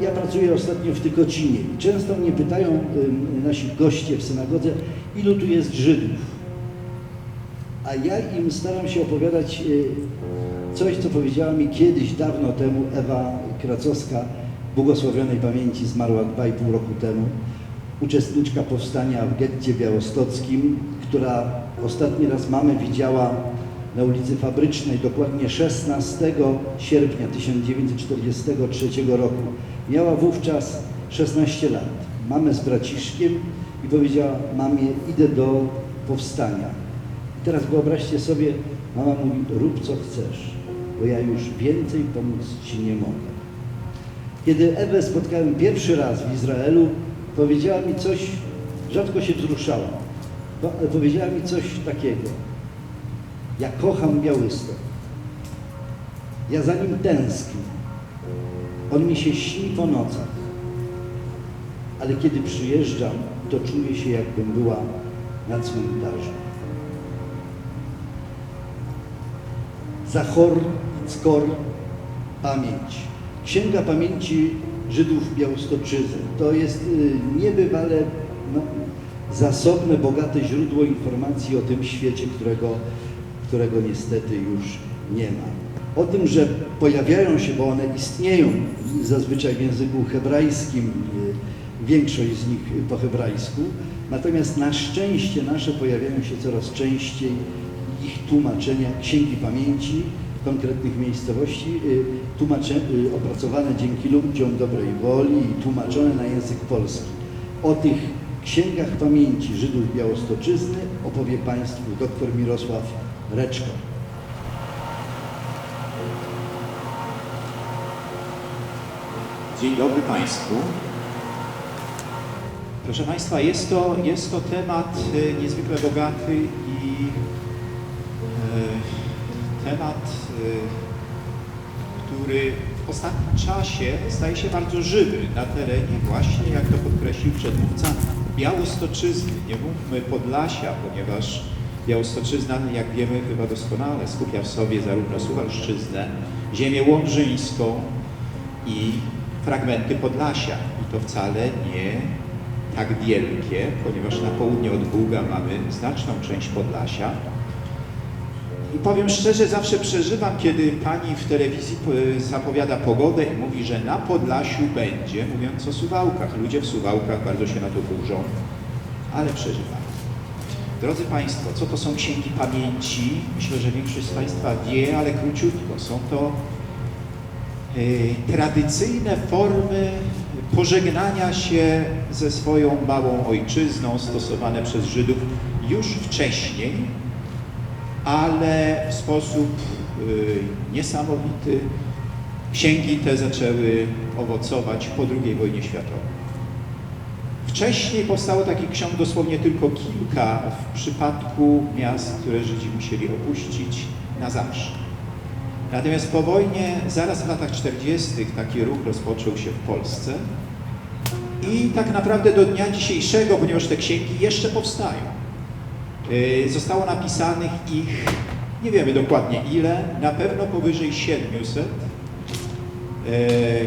Ja pracuję ostatnio w Tykocinie i często mnie pytają nasi goście w synagodze, ilu tu jest Żydów. A ja im staram się opowiadać y, coś, co powiedziała mi kiedyś, dawno temu Ewa Kracowska, błogosławionej pamięci, zmarła dwa i pół roku temu, uczestniczka powstania w getcie białostockim, która ostatni raz mamę widziała na ulicy Fabrycznej, dokładnie 16 sierpnia 1943 roku. Miała wówczas 16 lat. Mamę z braciszkiem i powiedziała, mamie, idę do powstania. I teraz wyobraźcie sobie, mama mówi, rób co chcesz, bo ja już więcej pomóc Ci nie mogę. Kiedy Ewę spotkałem pierwszy raz w Izraelu, powiedziała mi coś, rzadko się wzruszała, powiedziała mi coś takiego. Ja kocham Białystok. Ja za nim tęsknię. On mi się śni po nocach. Ale kiedy przyjeżdżam, to czuję się jakbym była na cmentarzu. Zachor, Ckor, pamięć. Księga pamięci Żydów Białostoczyzny. To jest y, niebywale no, zasobne, bogate źródło informacji o tym świecie, którego, którego niestety już nie ma. O tym, że pojawiają się, bo one istnieją zazwyczaj w języku hebrajskim, y, większość z nich po hebrajsku, natomiast na szczęście nasze pojawiają się coraz częściej ich tłumaczenia Księgi Pamięci konkretnych miejscowości, y, tłumacze, y, opracowane dzięki ludziom dobrej woli i tłumaczone na język polski. O tych księgach pamięci Żydów Białostoczyzny opowie Państwu dr Mirosław Reczko. Dzień dobry Państwu. Proszę Państwa, jest to, jest to temat e, niezwykle bogaty i e, temat, e, który w ostatnim czasie staje się bardzo żywy na terenie właśnie, jak to podkreślił przedmówca, Białostoczyzny. Nie mówmy Podlasia, ponieważ Białostoczyzna, jak wiemy chyba doskonale, skupia w sobie zarówno Suwalszczyznę, ziemię łomżyńską, i fragmenty Podlasia. I to wcale nie tak wielkie, ponieważ na południe od Buga mamy znaczną część Podlasia. I powiem szczerze, zawsze przeżywam, kiedy pani w telewizji po- zapowiada pogodę i mówi, że na Podlasiu będzie, mówiąc o Suwałkach. Ludzie w Suwałkach bardzo się na to burzą, ale przeżywam. Drodzy Państwo, co to są księgi pamięci? Myślę, że większość z Państwa wie, ale króciutko. Są to tradycyjne formy pożegnania się ze swoją małą ojczyzną stosowane przez Żydów już wcześniej, ale w sposób y, niesamowity księgi te zaczęły owocować po II wojnie światowej. Wcześniej powstało takich ksiąg dosłownie tylko kilka w przypadku miast, które Żydzi musieli opuścić na zawsze. Natomiast po wojnie, zaraz w latach 40. taki ruch rozpoczął się w Polsce i tak naprawdę do dnia dzisiejszego, ponieważ te księgi jeszcze powstają, yy, zostało napisanych ich, nie wiemy dokładnie ile, na pewno powyżej 700. Yy,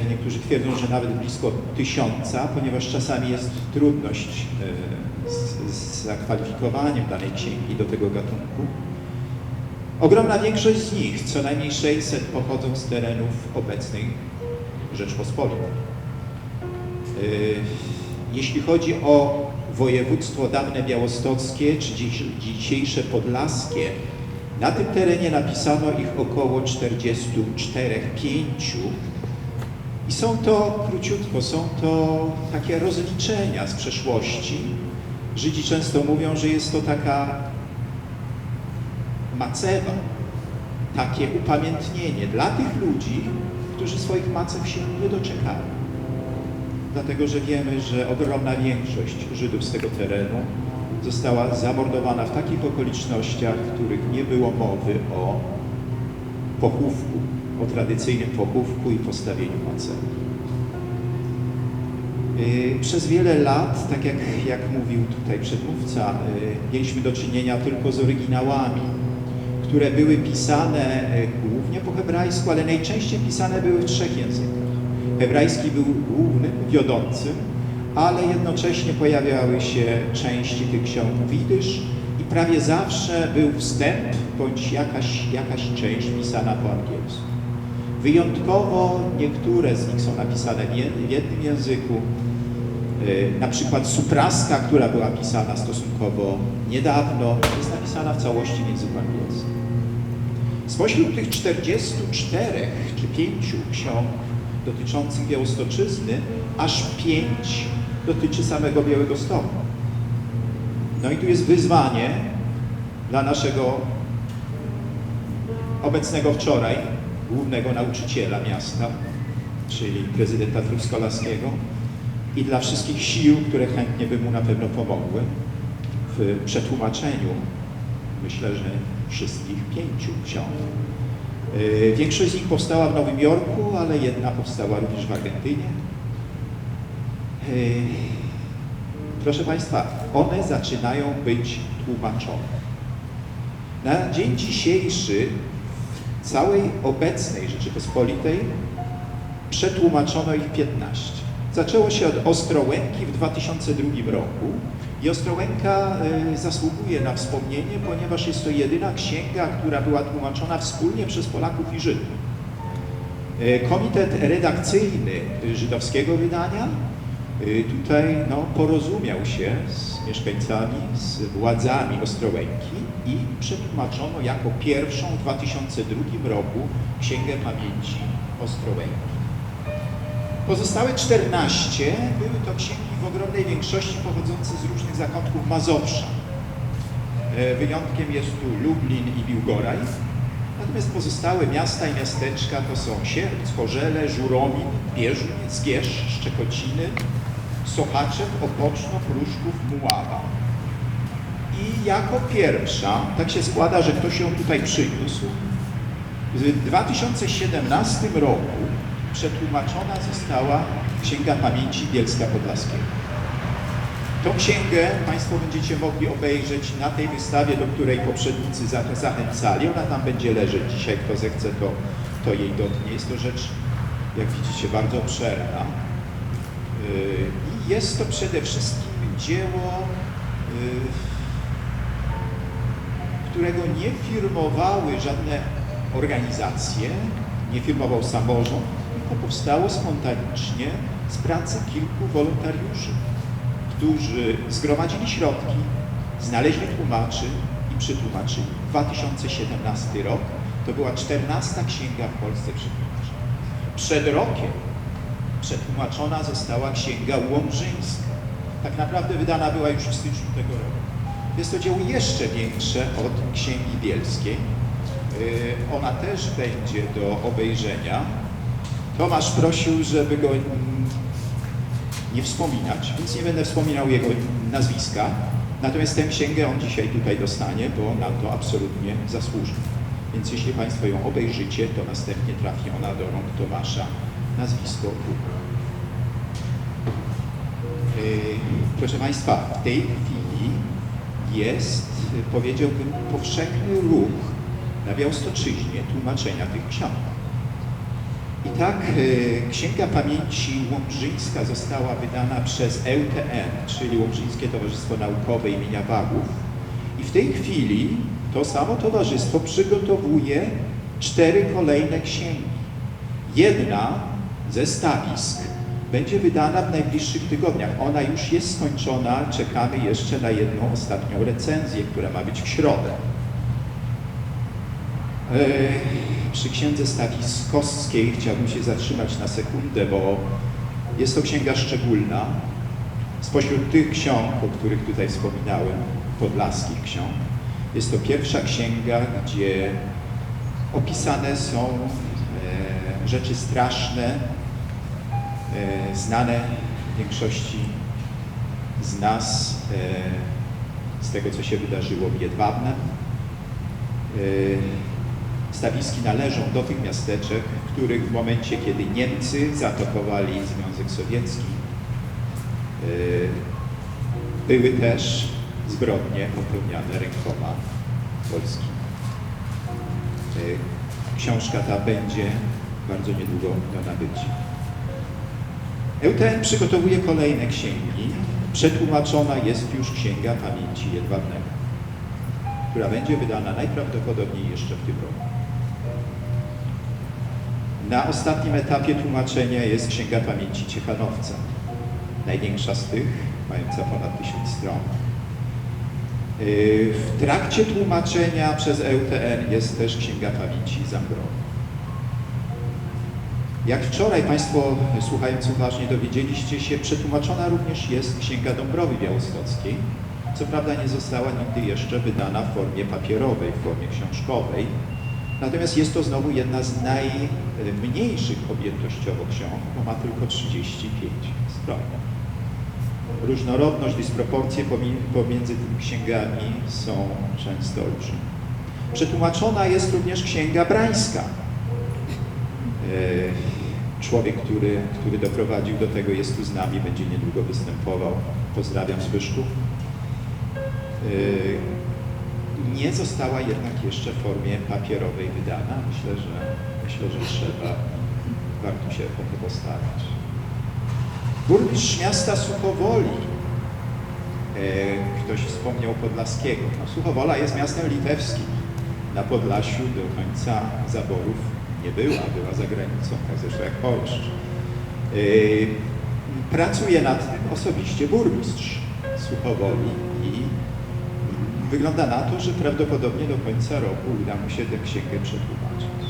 Niektórzy twierdzą, że nawet blisko tysiąca, ponieważ czasami jest trudność yy, z, z zakwalifikowaniem danej księgi do tego gatunku. Ogromna większość z nich, co najmniej 600, pochodzą z terenów obecnej Rzeczpospolitej. Yy, Jeśli chodzi o województwo dawne białostockie czy dzisiejsze podlaskie, na tym terenie napisano ich około 44, 5 i są to, króciutko, są to takie rozliczenia z przeszłości. Żydzi często mówią, że jest to taka macewa, takie upamiętnienie dla tych ludzi, którzy swoich macew się nie doczekali. Dlatego, że wiemy, że ogromna większość Żydów z tego terenu została zamordowana w takich okolicznościach, w których nie było mowy o pochówku, o tradycyjnym pochówku i postawieniu macewy. Yy, Przez wiele lat, tak jak, jak mówił tutaj przedmówca, yy, mieliśmy do czynienia tylko z oryginałami, które były pisane yy, głównie po hebrajsku, ale najczęściej pisane były w trzech językach. Hebrajski był głównym, wiodącym, ale jednocześnie pojawiały się części tych ksiąg w i prawie zawsze był wstęp bądź jakaś, jakaś część pisana po angielsku. Wyjątkowo niektóre z nich są napisane w jed- w jednym języku, Na przykład Supraska, która była pisana stosunkowo niedawno, jest napisana w całości w języku angielskim. Spośród tych 44 czy 5 ksiąg dotyczących Białostoczyzny, aż 5 dotyczy samego Białego Stoku. No i tu jest wyzwanie dla naszego obecnego wczoraj głównego nauczyciela miasta, czyli prezydenta Truskolaskiego i dla wszystkich sił, które chętnie by mu na pewno pomogły w przetłumaczeniu, myślę, że wszystkich pięciu ksiąg. Yy, Większość z nich powstała w Nowym Jorku, ale jedna powstała również w Argentynie. Yy, Proszę Państwa, one zaczynają być tłumaczone. Na dzień dzisiejszy w całej obecnej Rzeczypospolitej przetłumaczono ich 15. Zaczęło się od Ostrołęki w 2002 roku i Ostrołęka y, zasługuje na wspomnienie, ponieważ jest to jedyna księga, która była tłumaczona wspólnie przez Polaków i Żydów. Y, Komitet redakcyjny żydowskiego wydania y, tutaj no, porozumiał się z mieszkańcami, z władzami Ostrołęki i przetłumaczono jako pierwszą w 2002 roku Księgę Pamięci Ostrołęki. Pozostałe 14 były to księgi w ogromnej większości pochodzące z różnych zakątków Mazowsza. E, Wyjątkiem jest tu Lublin i Biłgoraj. Natomiast pozostałe miasta i miasteczka to są Sierpc, Chorzele, Żuromin, Bieżuń, Zgierz, Szczekociny, Sochaczew, Opoczno, Pruszków, Muława. I jako pierwsza, tak się składa, że ktoś ją tutaj przyniósł, w 2017 roku przetłumaczona została Księga Pamięci Bielska Podlaskiego. Tą księgę Państwo będziecie mogli obejrzeć na tej wystawie, do której poprzednicy za- zachęcali. Ona tam będzie leżeć dzisiaj, kto zechce, to, to jej dotknie. Jest to rzecz, jak widzicie, bardzo obszerna. Yy, I jest to przede wszystkim dzieło, yy, którego nie firmowały żadne organizacje, nie firmował samorząd, tylko powstało spontanicznie z pracy kilku wolontariuszy, którzy zgromadzili środki, znaleźli tłumaczy i przetłumaczyli. 2017 rok to była 14 księga w Polsce przetłumaczona. Przed rokiem przetłumaczona została księga Łomżyńska. Tak naprawdę wydana była już w styczniu tego roku. Jest to dzieło jeszcze większe od Księgi Bielskiej. Yy, Ona też będzie do obejrzenia. Tomasz prosił, żeby go mm, nie wspominać, więc nie będę wspominał jego nazwiska. Natomiast tę księgę on dzisiaj tutaj dostanie, bo na to absolutnie zasłuży. Więc jeśli Państwo ją obejrzycie, to następnie trafi ona do rąk Tomasza, nazwisko Bóg. Yy, Proszę Państwa, w tej chwili jest, powiedziałbym, powszechny ruch na Białostoczyźnie tłumaczenia tych ksiąg. I tak y, Księga Pamięci Łomżyńska została wydana przez EUTN, czyli Łomżyńskie Towarzystwo Naukowe imienia Wagów. I w tej chwili to samo towarzystwo przygotowuje cztery kolejne księgi. Jedna ze stawisk będzie wydana w najbliższych tygodniach. Ona już jest skończona, czekamy jeszcze na jedną ostatnią recenzję, która ma być w środę. E, Przy księdze Stawiskowskiej chciałbym się zatrzymać na sekundę, bo jest to księga szczególna. Spośród tych ksiąg, o których tutaj wspominałem, podlaskich ksiąg, jest to pierwsza księga, gdzie opisane są e, rzeczy straszne, e, znane większości z nas e, z tego, co się wydarzyło w Jedwabnem. E, Stawiski należą do tych miasteczek, w których w momencie, kiedy Niemcy zaatakowali Związek Sowiecki, e, były też zbrodnie popełniane rękoma polskimi. E, Książka ta będzie bardzo niedługo do nabycia. EUTN przygotowuje kolejne księgi. Przetłumaczona jest już Księga Pamięci Jedwabnego, która będzie wydana najprawdopodobniej jeszcze w tym roku. Na ostatnim etapie tłumaczenia jest Księga Pamięci Ciechanowca, największa z tych, mająca ponad tysiąc stron. Yy, W trakcie tłumaczenia przez EUTN jest też Księga Pamięci Zambrowy. Jak wczoraj Państwo, słuchając uważnie, dowiedzieliście się, przetłumaczona również jest Księga Dąbrowy Białostockiej. Co prawda nie została nigdy jeszcze wydana w formie papierowej, w formie książkowej. Natomiast jest to znowu jedna z najmniejszych objętościowo ksiąg, bo ma tylko 35 stron. Różnorodność, dysproporcje pomi- pomiędzy tymi księgami są często olbrzymie. Przetłumaczona jest również Księga Brańska. E, Człowiek, który, który doprowadził do tego, jest tu z nami, będzie niedługo występował. Pozdrawiam Zbyszku. E, Nie została jednak jeszcze w formie papierowej wydana. Myślę, że, myślę, że trzeba, warto się o to postarać. Burmistrz miasta Suchowoli. E, Ktoś wspomniał Podlaskiego. No, Suchowola jest miastem litewskim. Na Podlasiu do końca zaborów nie była, była za granicą, tak zresztą jak Polszcz. Yy, Pracuje nad tym osobiście burmistrz Suchowoli wygląda na to, że prawdopodobnie do końca roku uda mu się tę księgę przetłumaczyć.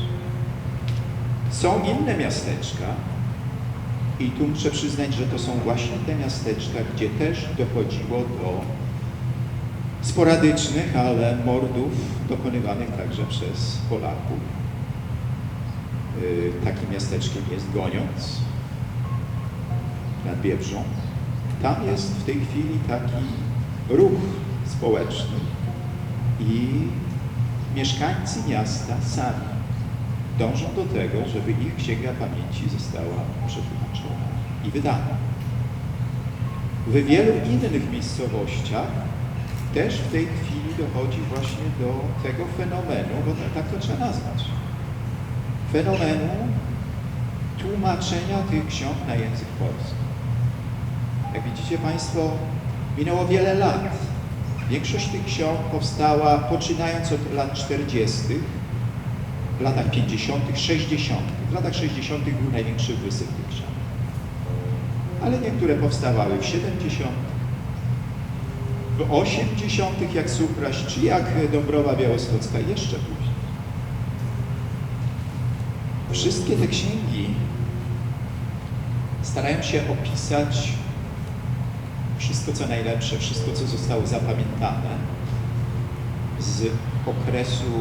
Są inne miasteczka i tu muszę przyznać, że to są właśnie te miasteczka, gdzie też dochodziło do sporadycznych, ale mordów dokonywanych także przez Polaków. Y, Takim miasteczkiem jest Goniąc nad Biebrzą. Tam jest w tej chwili taki ruch społeczny i mieszkańcy miasta sami dążą do tego, żeby ich księga pamięci została przetłumaczona i wydana. W wielu innych miejscowościach też w tej chwili dochodzi właśnie do tego fenomenu, bo tak to trzeba nazwać. Fenomenu tłumaczenia tych ksiąg na język polski. Jak widzicie Państwo, minęło wiele lat. Większość tych ksiąg powstała poczynając od lat 40., w latach 50., 60. W latach 60. był największy wysyp tych ksiąg. Ale niektóre powstawały w 70., w 80., jak Supraś, czy jak Dąbrowa Białostocka, jeszcze później. Wszystkie te księgi starają się opisać wszystko, co najlepsze, wszystko, co zostało zapamiętane z okresu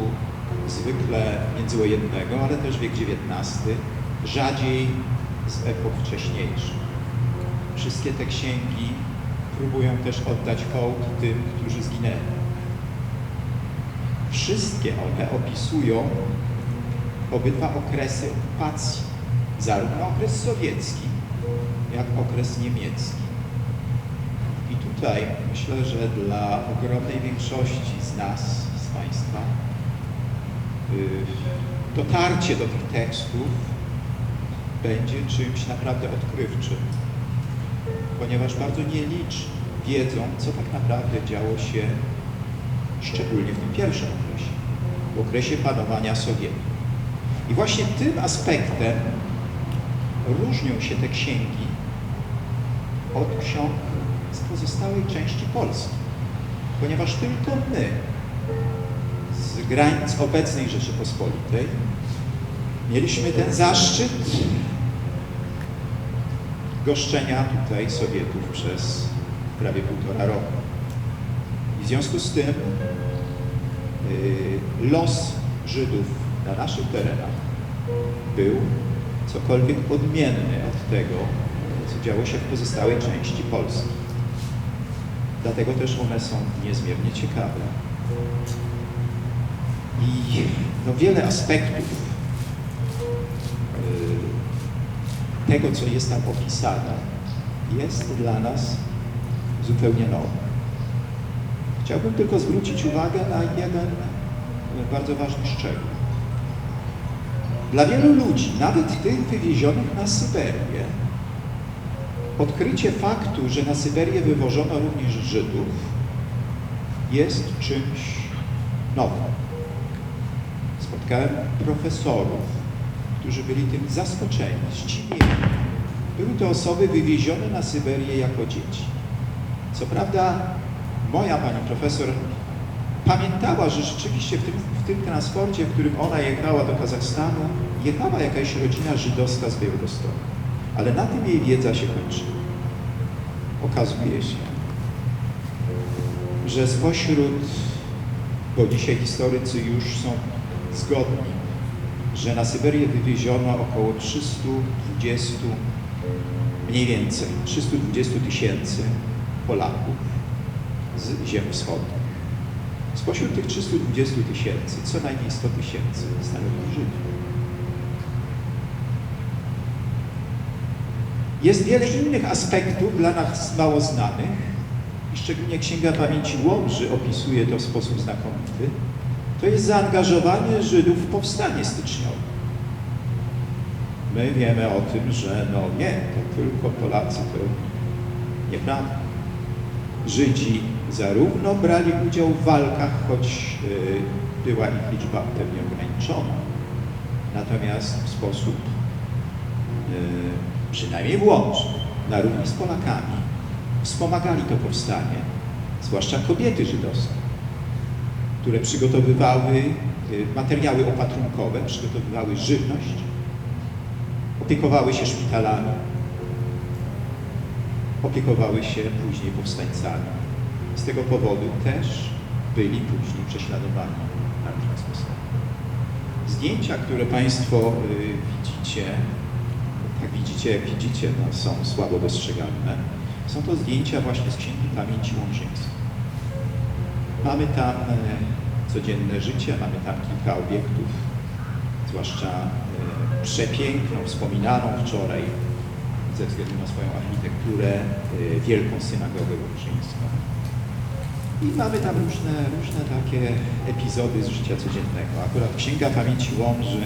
zwykle międzywojennego, ale też wiek XIX, rzadziej z epok wcześniejszych. Wszystkie te księgi próbują też oddać hołd tym, którzy zginęli. Wszystkie one opisują obydwa okresy okupacji, zarówno okres sowiecki, jak okres niemiecki. Tutaj myślę, że dla ogromnej większości z nas, z Państwa, y, dotarcie do tych tekstów będzie czymś naprawdę odkrywczym, ponieważ bardzo nieliczni wiedzą, co tak naprawdę działo się szczególnie w tym pierwszym okresie, w okresie panowania Sowietów. I właśnie tym aspektem różnią się te księgi od ksiąg pozostałej części Polski, ponieważ tylko my z granic obecnej Rzeczypospolitej mieliśmy ten zaszczyt goszczenia tutaj Sowietów przez prawie półtora roku. I w związku z tym y, los Żydów na naszych terenach był cokolwiek odmienny od tego, co działo się w pozostałej części Polski. Dlatego też one są niezmiernie ciekawe. I no, wiele aspektów y, tego, co jest tam opisane, jest dla nas zupełnie nowe. Chciałbym tylko zwrócić uwagę na jeden bardzo ważny szczegół. Dla wielu ludzi, nawet tych wywiezionych na Syberię, odkrycie faktu, że na Syberię wywożono również Żydów, jest czymś nowym. Spotkałem profesorów, którzy byli tym zaskoczeni, zdziwieni. Były to osoby wywiezione na Syberię jako dzieci. Co prawda, moja pani profesor pamiętała, że rzeczywiście w tym, w tym transporcie, w którym ona jechała do Kazachstanu, jechała jakaś rodzina żydowska z Białegostoku. Ale na tym jej wiedza się kończyła. Okazuje się, że spośród, bo dzisiaj historycy już są zgodni, że na Syberię wywieziono około 320, mniej więcej 320 tysięcy Polaków z ziem wschodnich. Spośród tych 320 tysięcy co najmniej 100 tysięcy stanowi Żydów. Jest wiele innych aspektów dla nas mało znanych i szczególnie Księga Pamięci Łomży opisuje to w sposób znakomity. To jest zaangażowanie Żydów w powstanie styczniowe. My wiemy o tym, że no nie, to tylko Polacy, to nieprawda. Żydzi zarówno brali udział w walkach, choć y, była ich liczba pewnie ograniczona, natomiast w sposób y, przynajmniej włączny, na równi z Polakami, wspomagali to powstanie, zwłaszcza kobiety żydowskie, które przygotowywały y, materiały opatrunkowe, przygotowywały żywność, opiekowały się szpitalami, opiekowały się później powstańcami. Z tego powodu też byli później prześladowani na różne sposoby. Zdjęcia, które Państwo y, widzicie, jak widzicie, widzicie, no, są słabo dostrzegalne. Są to zdjęcia właśnie z Księgi Pamięci Łomżyńskiej. Mamy tam e, codzienne życie, mamy tam kilka obiektów, zwłaszcza e, przepiękną, wspominaną wczoraj ze względu na swoją architekturę e, Wielką Synagogę Łomżyńską. I mamy tam różne, różne takie epizody z życia codziennego. Akurat Księga Pamięci Łomży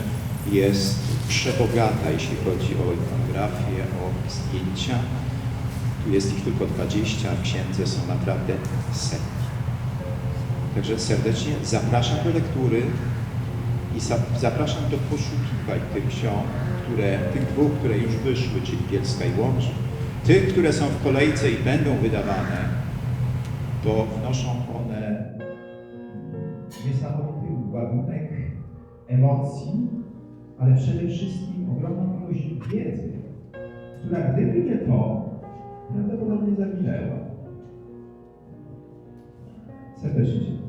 jest przebogata, jeśli chodzi o ikonografię, o zdjęcia. Tu jest ich tylko 20, a księdze są naprawdę setki. Także serdecznie zapraszam do lektury i za- zapraszam do poszukiwań tych ksiąg, które, tych dwóch, które już wyszły, czyli Bielska i Łomży. Tych, które są w kolejce i będą wydawane, bo wnoszą one niesamowity ładunek emocji, ale przede wszystkim ogromną ilość wiedzy, która gdyby nie to, prawdopodobnie zaginęła. Serdecznie dziękuję.